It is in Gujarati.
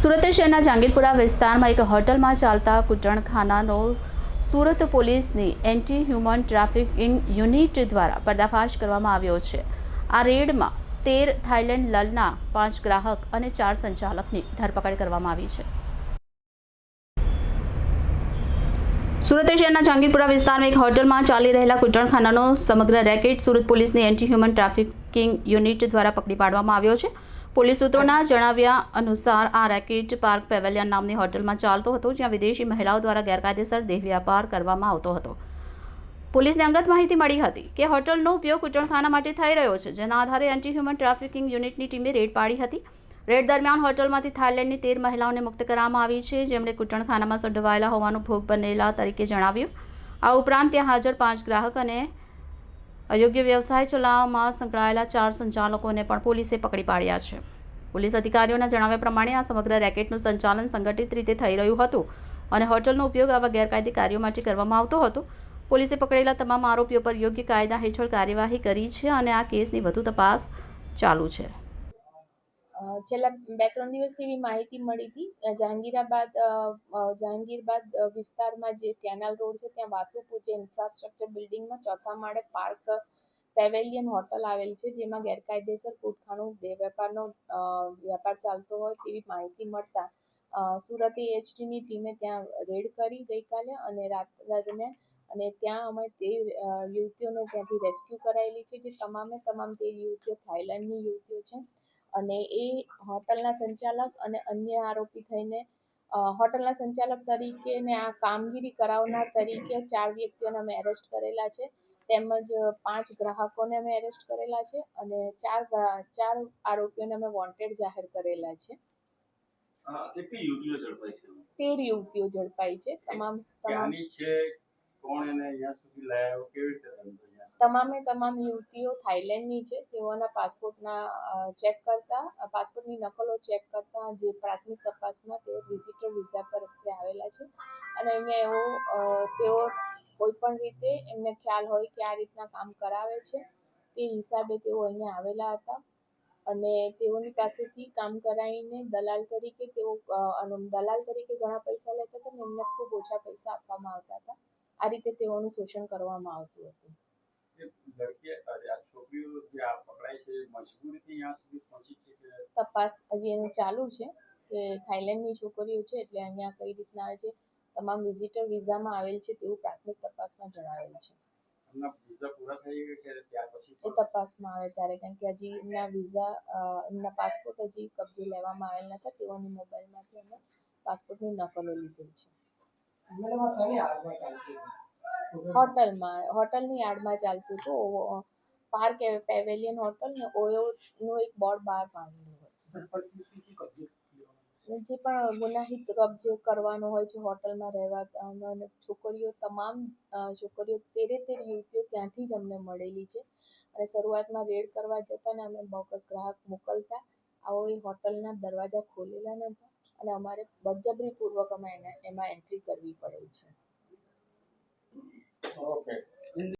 સુરત શહેરના જાંગીરપુરા વિસ્તારમાં એક હોટલમાં ચાલતા કુટણખાનાનો સુરત પોલીસની એન્ટી હ્યુમન ટ્રાફિકિંગ યુનિટ દ્વારા પર્દાફાશ કરવામાં આવ્યો છે. આ રેડમાં તેર થાઇલેન્ડ લલના, પાંચ ગ્રાહક અને ચાર સંચાલકની ધરપકડ કરવામાં આવી છે. સુરત શહેરના જાંગીરપુરા વિસ્તારમાં એક હોટલમાં ચાલી રહેલા કુટણખાનાનો સમગ્ર રેકેટ સુરત પોલીસની એન્ટી હ્યુમન ટ્રાફિકિંગ યુનિટ દ્વારા પકડી પાડવામાં આવ્યો છે. પોલીસ સૂત્રોના જણાવ્યા અનુસાર આ રેકેટ પાર્ક પેવેલિયન નામની હોટલમાં ચાલતો હતો, જ્યાં વિદેશી મહિલાઓ દ્વારા ગેરકાયદેસર દેહ વ્યાપાર કરવામાં આવતો હતો. પોલીસને અંગત માહિતી મળી હતી કે હોટલનો ઉપયોગ કુચણખાના માટે થઈ રહ્યો છે, જેના આધારે એન્ટી હ્યુમન ટ્રાફિકિંગ યુનિટની ટીમે રેડ પાડી હતી. રેડ દરમિયાન હોટલમાંથી થાઇલેન્ડની તેર મહિલાઓને મુક્ત કરવામાં આવી છે, જેમણે કૂટણખાનામાં સંડવાયેલા હોવાનું ભોગ બનેલા તરીકે જણાવ્યું. આ ઉપરાંત ત્યાં હાજર પાંચ ગ્રાહક અને અયોગ્ય વ્યવસાય ચલાવવામાં સંકળાયેલા ચાર સંચાલકોને પણ પોલીસે પકડી પાડ્યા છે. પોલીસ અધિકારીઓના જણાવ્યા પ્રમાણે આ સમગ્ર રેકેટનું સંચાલન સંગઠિત રીતે થઈ રહ્યું હતું અને હોટલનો ઉપયોગ આવા ગેરકાયદે કાર્યો માટે કરવામાં આવતો હતો. પોલીસે પકડેલા તમામ આરોપીઓ પર યોગ્ય કાયદા હેઠળ કાર્યવાહી કરી છે અને આ કેસની વધુ તપાસ ચાલુ છે. છેલ્લા બે, ત્રણ દિવસથી એવી માહિતી મળી હતી. જહાંગીરાબાદ જહાંગીરબાદ વિસ્તારમાં જે કેનાલ રોડ છે, ત્યાં વાસુપુર જે ઇન્ફ્રાસ્ટ્રક્ચર બિલ્ડિંગમાં ચોથા માળે પાર્ક, પેવેલિયન હોટલ આવેલ છે, જેમાં ગેરકાયદેસર કૂટખાણું, બે વેપારનો વેપાર ચાલતો હોય તેવી માહિતી મળતા સુરત એએચટીની ટીમે ત્યાં રેડ કરી ગઈકાલે અને રાત, દરમિયાન અને ત્યાં અમે તે યુવતીઓને ત્યાંથી રેસ્ક્યુ કરાયેલી છે, જે તમામે તમામ તે યુવતીઓ, થાઈલેન્ડની યુવતીઓ છે અને એ હોટલના સંચાલક અને અન્ય આરોપી થઈને હોટલના સંચાલક તરીકે ને આ કામગીરી કરાવનાર તરીકે ચાર વ્યક્તિઓને અમે એરેસ્ટ કરેલા છે. તેમજ પાંચ ગ્રાહકોને અમે એરેસ્ટ કરેલા છે અને ચાર ચાર આરોપીઓને અમે વોન્ટેડ જાહેર કરેલા છે. કેટલી યુવતીઓ ઝડપાઈ છે? તેર યુવતીઓ ઝડપાઈ છે. તમામ તમામ છે કોણ એને અહીંયા સુધી લાયા કેવી રીતે? તમામે તમામ યુવતીઓ થાઈલેન્ડની છે. તેઓના પાસપોર્ટના ચેક કરતા પાસપોર્ટની નકલો ચેક કરતા જે પ્રાથમિક તપાસમાં તેઓ વિઝિટર વિઝા પર આવેલા છે. અને અહીંયા એવો તેઓ કોઈ પણ રીતે એમને ખ્યાલ હોય કે આ રીતના કામ કરાવે છે, તે હિસાબે તેઓ અહીંયા આવેલા હતા. અને તેઓની પાસેથી કામ કરાવીને દલાલ તરીકે તેઓ દલાલ તરીકે ઘણા પૈસા લેતા હતા અને એમને ખૂબ ઓછા પૈસા આપવામાં આવતા હતા. આ રીતે તેઓનું શોષણ કરવામાં આવતું હતું. તપાસ હજી એનું ચાલુ છે કે થાઈલેન્ડની છોકરીઓ છે એટલે અહીંયા કઈ રીતના આવે છે તમામ વિઝિટર વિઝામાં આવેલ છે તેવું પ્રાથમિક તપાસમાં જણાવેલ છે. એમના વિઝા પૂરા થઈ ગયા કે ત્યાર પછી એ તપાસમાં આવે ત્યારે કારણ કે હજી એમના વિઝા એમના પાસપોર્ટ હજી કબજે લેવામાં આવેલ નતા તેઓની મોબાઈલમાંથી એમના પાસપોર્ટની નકલો લીધેલ છે. હોટલમાં, હોટલની યાર્ડમાં ચાલતું હતું. પાર્ક પેવેલિયન હોટલ ને ઓયોનું એક બોર્ડ બહાર પાડેલું હતું જે પણ ગુનાહિત કબજો કરવાનો હોય છે, હોટલમાં રહેવા, અને છોકરીઓ તમામ છોકરીઓ તેરે તેર યુવતીઓ ત્યાંથી જ અમને મળેલી છે. અને શરૂઆતમાં રેડ કરવા જતા ને અમે બોકસ ગ્રાહક મોકલતા. આવો એ હોટલના દરવાજા ખોલેલા નહોતા. અને અમારે બળજબરીપૂર્વક અમે એમાં એન્ટ્રી કરવી પડે છે. Okay.